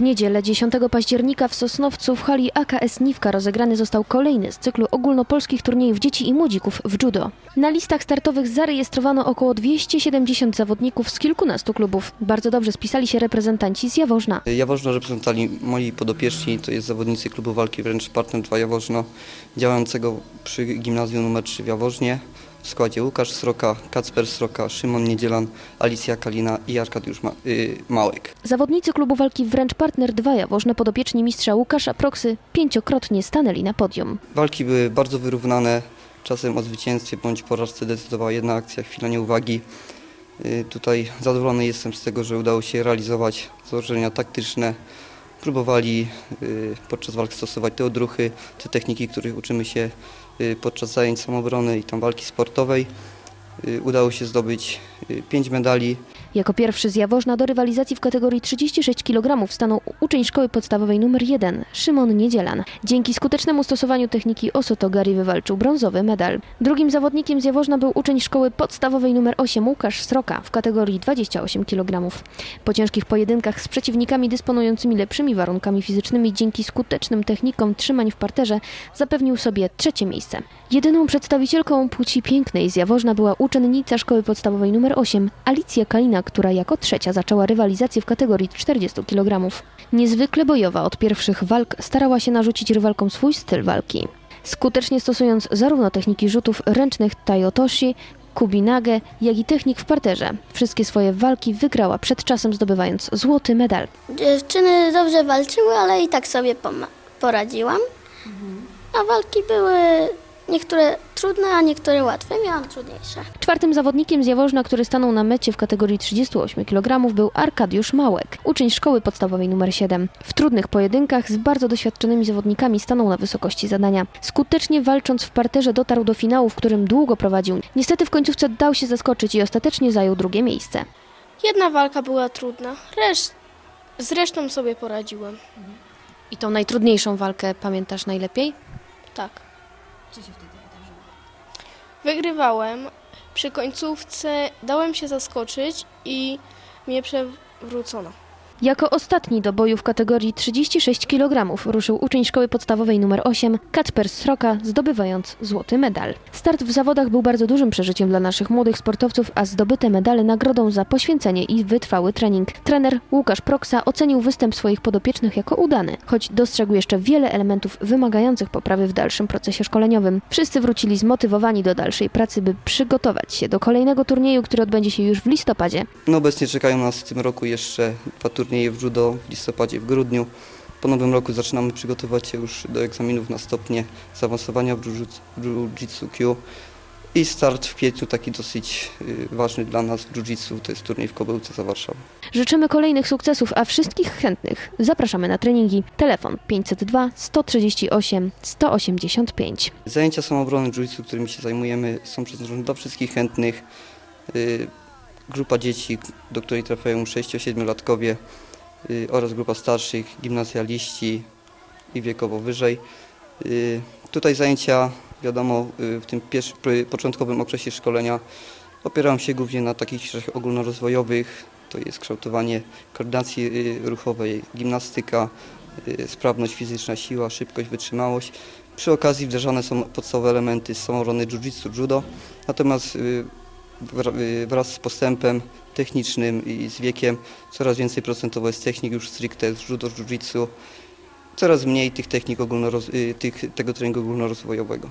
W niedzielę 10 października w Sosnowcu w hali AKS Niwka rozegrany został kolejny z cyklu ogólnopolskich turniejów dzieci i młodzików w judo. Na listach startowych zarejestrowano około 270 zawodników z kilkunastu klubów. Bardzo dobrze spisali się reprezentanci z Jaworzna. Jaworzno reprezentowali moi podopieczni, to jest zawodnicy klubu walki wręcz Partner 2 Jaworzno, działającego przy gimnazjum nr 3 w Jaworznie. W składzie Łukasz Sroka, Kacper Sroka, Szymon Niedzielan, Alicja Kalina i Arkadiusz Ma- y, Małek. Zawodnicy klubu walki wręcz Partner 2 Jaworzne podopieczni mistrza Łukasza Proksy pięciokrotnie stanęli na podium. Walki były bardzo wyrównane, czasem o zwycięstwie bądź porażce decydowała jedna akcja, chwila nieuwagi. Y, Tutaj zadowolony jestem z tego, że udało się realizować założenia taktyczne. Próbowali y, podczas walk stosować te odruchy, te techniki, których uczymy się y, podczas zajęć samobrony i tam walki sportowej. Y, Udało się zdobyć pięć medali. Jako pierwszy z Jaworzna do rywalizacji w kategorii 36 kg stanął uczeń szkoły podstawowej nr 1, Szymon Niedzielan. Dzięki skutecznemu stosowaniu techniki Osotogari wywalczył brązowy medal. Drugim zawodnikiem z Jaworzna był uczeń szkoły podstawowej nr 8 Łukasz Sroka w kategorii 28 kg. Po ciężkich pojedynkach z przeciwnikami dysponującymi lepszymi warunkami fizycznymi dzięki skutecznym technikom trzymań w parterze zapewnił sobie trzecie miejsce. Jedyną przedstawicielką płci pięknej z Jaworzna była uczennica szkoły podstawowej nr 8 Alicja Kalina, która jako trzecia zaczęła rywalizację w kategorii 40 kg. Niezwykle bojowa od pierwszych walk starała się narzucić rywalkom swój styl walki. Skutecznie stosując zarówno techniki rzutów ręcznych Tayotoshi, Kubinage, jak i technik w parterze. Wszystkie swoje walki wygrała przed czasem zdobywając złoty medal. Dziewczyny dobrze walczyły, ale i tak sobie poradziłam. A walki były niektóre trudne, a niektóre łatwe. Miałam trudniejsze. Czwartym zawodnikiem z Jaworzna, który stanął na mecie w kategorii 38 kg był Arkadiusz Małek, uczeń szkoły podstawowej nr 7. W trudnych pojedynkach z bardzo doświadczonymi zawodnikami stanął na wysokości zadania. Skutecznie walcząc w parterze dotarł do finału, w którym długo prowadził. Niestety w końcówce dał się zaskoczyć i ostatecznie zajął drugie miejsce. Jedna walka była trudna, reszt, z resztą sobie poradziłem. I tą najtrudniejszą walkę pamiętasz najlepiej? Tak. Wygrywałem. Przy końcówce dałem się zaskoczyć i mnie przewrócono. Jako ostatni do boju w kategorii 36 kg ruszył uczeń szkoły podstawowej nr 8 Kacper Sroka, zdobywając złoty medal. Start w zawodach był bardzo dużym przeżyciem dla naszych młodych sportowców, a zdobyte medale nagrodą za poświęcenie i wytrwały trening. Trener Łukasz Proksa ocenił występ swoich podopiecznych jako udany, choć dostrzegł jeszcze wiele elementów wymagających poprawy w dalszym procesie szkoleniowym. Wszyscy wrócili zmotywowani do dalszej pracy, by przygotować się do kolejnego turnieju, który odbędzie się już w listopadzie. No obecnie czekają nas w tym roku jeszcze dwa w judo w listopadzie, w grudniu. Po nowym roku zaczynamy przygotowywać się już do egzaminów na stopnie zaawansowania w jiu-jitsu- Q. I start w kwietniu taki dosyć y, ważny dla nas w jiu-jitsu, to jest turniej w Kobyłce za Warszawą. Życzymy kolejnych sukcesów, a wszystkich chętnych zapraszamy na treningi. Telefon 502 138 185. Zajęcia samoobrony jiu-jitsu, którymi się zajmujemy są przeznaczone dla wszystkich chętnych. Grupa dzieci, do której trafiają 6-7-latkowie y, oraz grupa starszych, gimnazjaliści i wiekowo wyżej. Y, Tutaj zajęcia, wiadomo, y, w tym pierwszym, początkowym okresie szkolenia opierają się głównie na takich ćwiczeniach ogólnorozwojowych, to jest kształtowanie koordynacji ruchowej, gimnastyka, sprawność fizyczna, siła, szybkość, wytrzymałość. Przy okazji wdrażane są podstawowe elementy z samoobrony jiu-jitsu, judo, natomiast wraz z postępem technicznym i z wiekiem coraz więcej procentowo jest technik już stricte z judo, jiu-jitsu, coraz mniej tych technik ogólnoroz- y, tych, tego treningu ogólnorozwojowego.